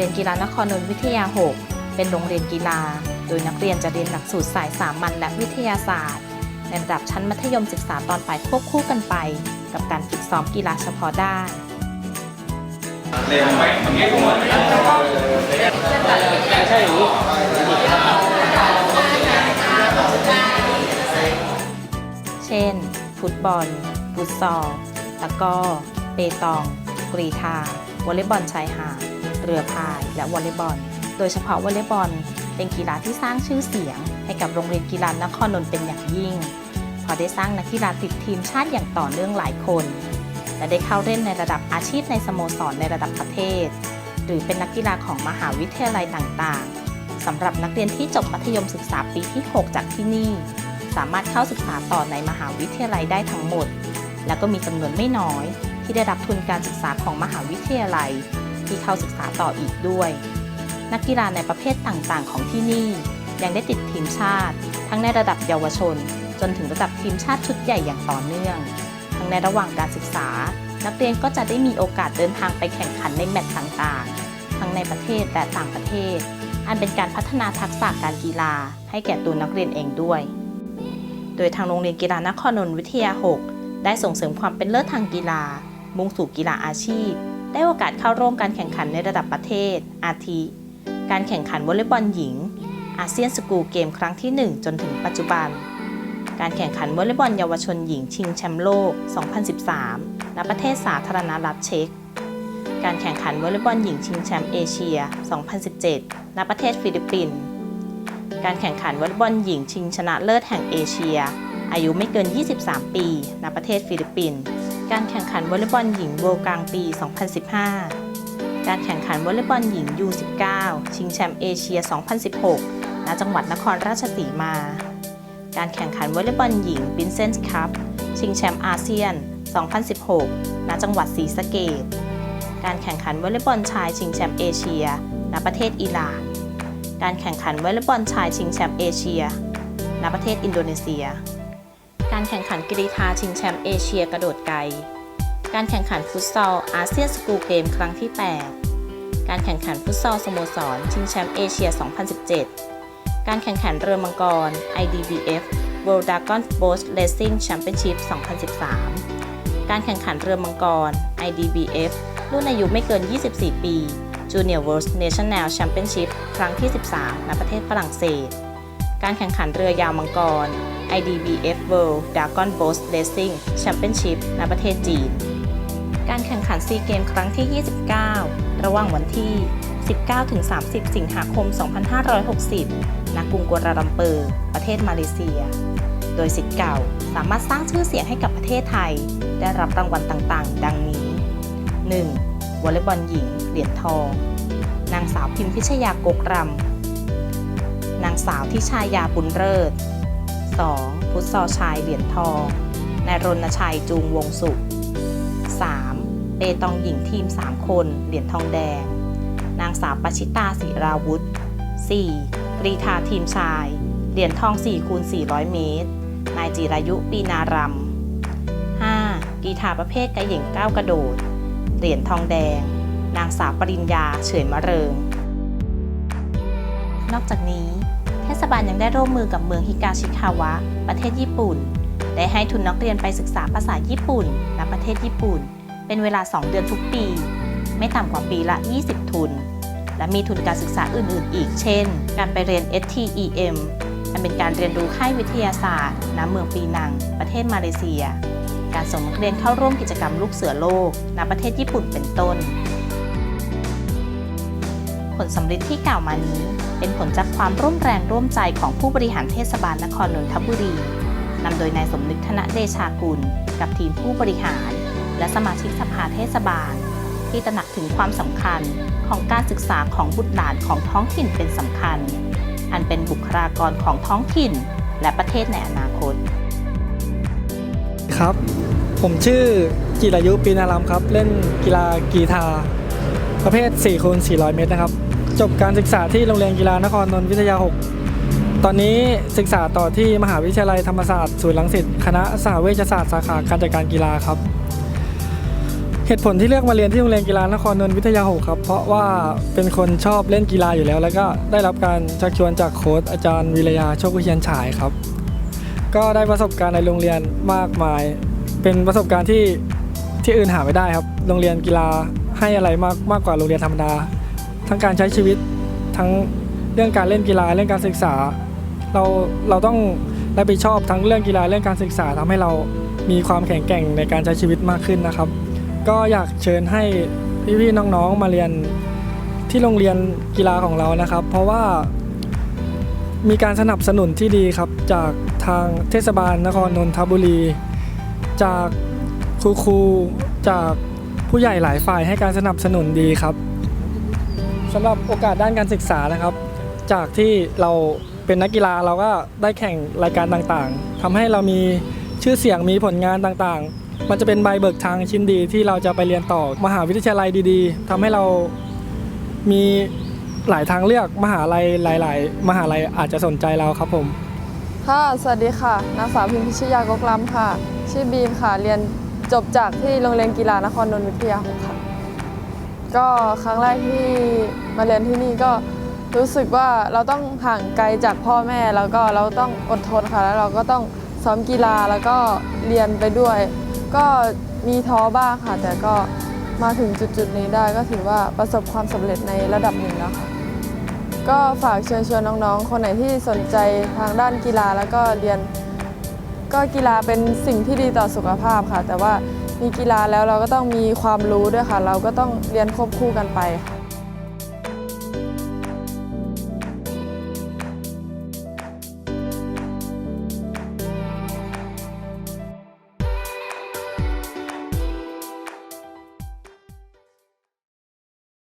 เรียนกีฬานครนนท์วิทยา 6 เป็นโรงเรียนกีฬา โดยนักเรียนจะเรียนหลักสูตรสายสามัญและวิทยาศาสตร์ ในระดับชั้นมัธยมศึกษาตอนปลายควบคู่กันไป กับการฝึกซ้อมกีฬาเฉพาะด้านเช่น ฟุตบอลฟุตซอลตะก้อ เปตอง กรีธาวอลเลย์บอลชายหาด เรือพาย และวอลเลย์บอล โดยเฉพาะวอลเลย์บอล เป็นกีฬาที่สร้างชื่อเสียง ให้กับโรงเรียนกีฬานครนนท์เป็นอย่างยิ่ง พอได้สร้างนักกีฬาติดทีมชาติอย่างต่อเนื่องหลายคน และได้เข้าเล่นในระดับอาชีพในสโมสรในระดับประเทศ หรือเป็นนักกีฬาของมหาวิทยาลัยต่างๆสำหรับนักเรียนที่จบมัธยมศึกษาปีที่ 6 จากที่นี่ สามารถเข้าศึกษาต่อในมหาวิทยาลัยได้ทั้งหมด และก็มีจำนวนไม่น้อยที่ได้รับทุนการศึกษาของมหาวิทยาลัย ที่เข้าศึกษาต่ออีกด้วย นักกีฬาในประเภทต่างๆ ของที่นี่ ยังได้ติดทีมชาติ ทั้งในระดับเยาวชน จนถึงระดับทีมชาติชุดใหญ่อย่างต่อเนื่อง ทั้งในระหว่างการศึกษา นักเรียนก็จะได้มีโอกาสเดินทางไปแข่งขันในแมตช์ต่างๆ ทั้งในประเทศและต่างประเทศ อันเป็นการพัฒนาทักษะการกีฬา ให้แก่ตัวนักเรียนเองด้วย โดยทางโรงเรียนกีฬานครนนทวิทยา 6 ได้ส่งเสริมความเป็นเลิศทางกีฬา มุ่งสู่กีฬาอาชีพ ได้โอกาสเข้าร่วมการแข่งขันในระดับประเทศ อาทิ การแข่งขันวอลเลย์บอลหญิง อาเซียนสกูลเกมครั้งที่ 1 จนถึงปัจจุบัน การแข่งขันวอลเลย์บอลเยาวชนหญิงชิงแชมป์โลก 2013 ณ ประเทศสาธารณรัฐเช็ก การแข่งขันวอลเลย์บอลหญิงชิงแชมป์เอเชีย 2017 ณ ประเทศฟิลิปปินส์ การแข่งขันวอลเลย์บอลหญิงชิงชนะเลิศแห่งเอเชีย อายุไม่เกิน 23 ปี ณ ประเทศฟิลิปปินส์ การแข่งขันวอลเลย์บอลหญิงโวลกลางปี 2015 การแข่งขันวอลเลย์บอลหญิง U19 ชิงแชมป์เอเชีย 2016 ณ จังหวัดนครราชสีมา การแข่งขันวอลเลย์บอลหญิง p r i n c e s s Cup ชิงแชมป์อาเซียน 2016 ณ จังหวัดศรีสะเกษการแข่งขันวอลเลย์บอลชายชิงแชมป์เอเชีย ณ ประเทศอิหร่าน การแข่งขันวอลเลย์บอลชายชิงแชมป์เอเชีย ณ ประเทศอินโดนีเซีย การแข่งขันกรีธาชิงแชมป์เอเชียกระโดดไกล การแข่งขันฟุตซอลอาเซียนสกูลเกมครั้งที่ 8 การแข่งขันฟุตซอลสโมสร ชิงแชมป์เอเชีย 2017 การแข่งขันเรือมังกร IDBF World Dragon Boat Racing Championship 2013 การแข่งขันเรือมังกร IDBF รุ่นอายุไม่เกิน 24 ปี Junior World National Championship ครั้งที่ 13 ณ ประเทศฝรั่งเศส การแข่งขันเรือยาวมังกร IDBF World Dragon Boat Racing Championship ณประเทศจีน การแข่งขันซีเกมครั้งที่ 29 ระหว่างวันที่ 19-30 สิงหาคม 2560 ณ กรุงกัวลาลัมเปอร์ ประเทศมาเลเซีย โดยสิทธิ์เก่าสามารถสร้างชื่อเสียงให้กับประเทศไทย ได้รับรางวัลต่างๆ ดังนี้ 1. วอลเลย์บอลหญิง เหรียญทอง นางสาวพิมพิชยากกรำนางสาวทิชายาบุญเลิศ 2. ฟุตซอชายเหรียญทองนายรณชัยจูงวงสุข 3. เปตองหญิงทีม 3 คน เหรียญทองแดง นางสาวปชิตาศิราวุธ 4. กรีธาทีมชาย เหรียญทอง4คูณ400 เมตร นายจิรายุปีนารำ 5. กีฬาประเภทกระเหย่งก้าวกระโดด เหรียญทองแดง นางสาวปริญญาเฉยมะเริง นอกจากนี้ ศบาลยังได้ร่วมมือกับเมืองฮิกาชิคาวะ ประเทศญี่ปุ่น ได้ให้ทุนนักเรียนไปศึกษาภาษาญี่ปุ่นณประเทศญี่ปุ่น เป็นเวลา 2 เดือนทุกปี ไม่ต่ำกว่าปีละ 20 ทุน และมีทุนการศึกษาอื่น ๆ อีก เช่น การไปเรียน STEM อันเป็นการเรียนรู้ค่ายวิทยาศาสตร์ณเมืองปีนัง ประเทศมาเลเซีย การส่งนักเรียนเข้าร่วมกิจกรรมลูกเสือโลกณประเทศญี่ปุ่นเป็นต้น ผลสำเร็จที่กล่าวมานี้ เป็นผลจากความร่วมแรงร่วมใจของผู้บริหารเทศบาลนครนนทบุรีนำโดยนายสมนึกธนเดชากุล กับทีมผู้บริหาร และสมาชิกสภาเทศบาล ที่ตระหนักถึงความสำคัญของการศึกษาของบุตรหลานของท้องถิ่นเป็นสำคัญ อันเป็นบุคลากรของท้องถิ่น และประเทศในอนาคต ครับ ผมชื่อจิรายุปีนารามครับ เล่นกีฬากีฬาประเภท4คูณ400 เมตรนะครับ จบการศึกษาที่โรงเรียนกีฬานครนนท์วิทยา 6 ตอนนี้ศึกษาต่อที่มหาวิทยาลัยธรรมศาสตร์ศูนย์รังสิตคณะสหเวชศาสตร์สาขาการจัดการกีฬาครับ เหตุผลที่เลือกมาเรียนที่โรงเรียนกีฬานครนนท์วิทยาหกครับ เพราะว่าเป็นคนชอบเล่นกีฬาอยู่แล้ว แล้วก็ได้รับการชักชวนจากโค้ชอาจารย์วิรยาโชควิเชียนฉายครับ ก็ได้ประสบการณ์ในโรงเรียนมากมาย เป็นประสบการณ์ที่ที่อื่นหาไม่ได้ครับ โรงเรียนกีฬาให้อะไรมากมากกว่าโรงเรียนธรรมดา ทั้งการใช้ชีวิตทั้งเรื่องการเล่นกีฬาเรื่องการศึกษา เราเราต้องรับผิดชอบทั้งเรื่องกีฬาเรื่องการศึกษาทำให้เรามีความแข็งแกร่งในการใช้ชีวิตมากขึ้นนะครับ ก็อยากเชิญให้พี่ๆน้องๆมาเรียนที่โรงเรียนกีฬาของเรานะครับ เพราะว่ามีการสนับสนุนที่ดีครับจากทางเทศบาลนครนนทบุรี จากครูครูๆจากผู้ใหญ่หลายฝ่ายให้การสนับสนุนดีครับ สำหรับโอกาสด้านการศึกษานะครับ จากที่เราเป็นนักกีฬาเราก็ได้แข่งรายการต่างๆทำให้เรามีชื่อเสียงมีผลงานต่างๆ มันจะเป็นใบเบิกทางชิ้นดีที่เราจะไปเรียนต่อมหาวิทยาลัยดี ๆทำให้เรามีหลายทางเลือกมหาลัยหลาย ๆ มหาลัยอาจจะสนใจเราครับผม ค่ะ สวัสดีค่ะ นางสาวพิมพิชยากกล้ำค่ะ ชื่อบีมค่ะ เรียนจบจากที่โรงเรียนกีฬานครนนท์วิทยาค่ะ ก็ครั้งแรกที่มาเรียนที่นี่ก็รู้สึกว่าเราต้องห่างไกลจากพ่อแม่แล้วก็เราต้องอดทนค่ะแล้วเราก็ต้องซ้อมกีฬาแล้วก็เรียนไปด้วย ก็มีท้อบ้างค่ะ แต่ก็มาถึงจุดๆนี้ได้ก็ถือว่าประสบความสำเร็จในระดับหนึ่งแล้วค่ะก็ฝากเชิญชวนน้องๆ คนไหนที่สนใจทางด้านกีฬาแล้วก็เรียน ก็กีฬาเป็นสิ่งที่ดีต่อสุขภาพค่ะ แต่ว่า มีกีฬาแล้วเราก็ต้องมีความรู้ด้วยค่ะ เราก็ต้องเรียนควบคู่กันไปค่ะ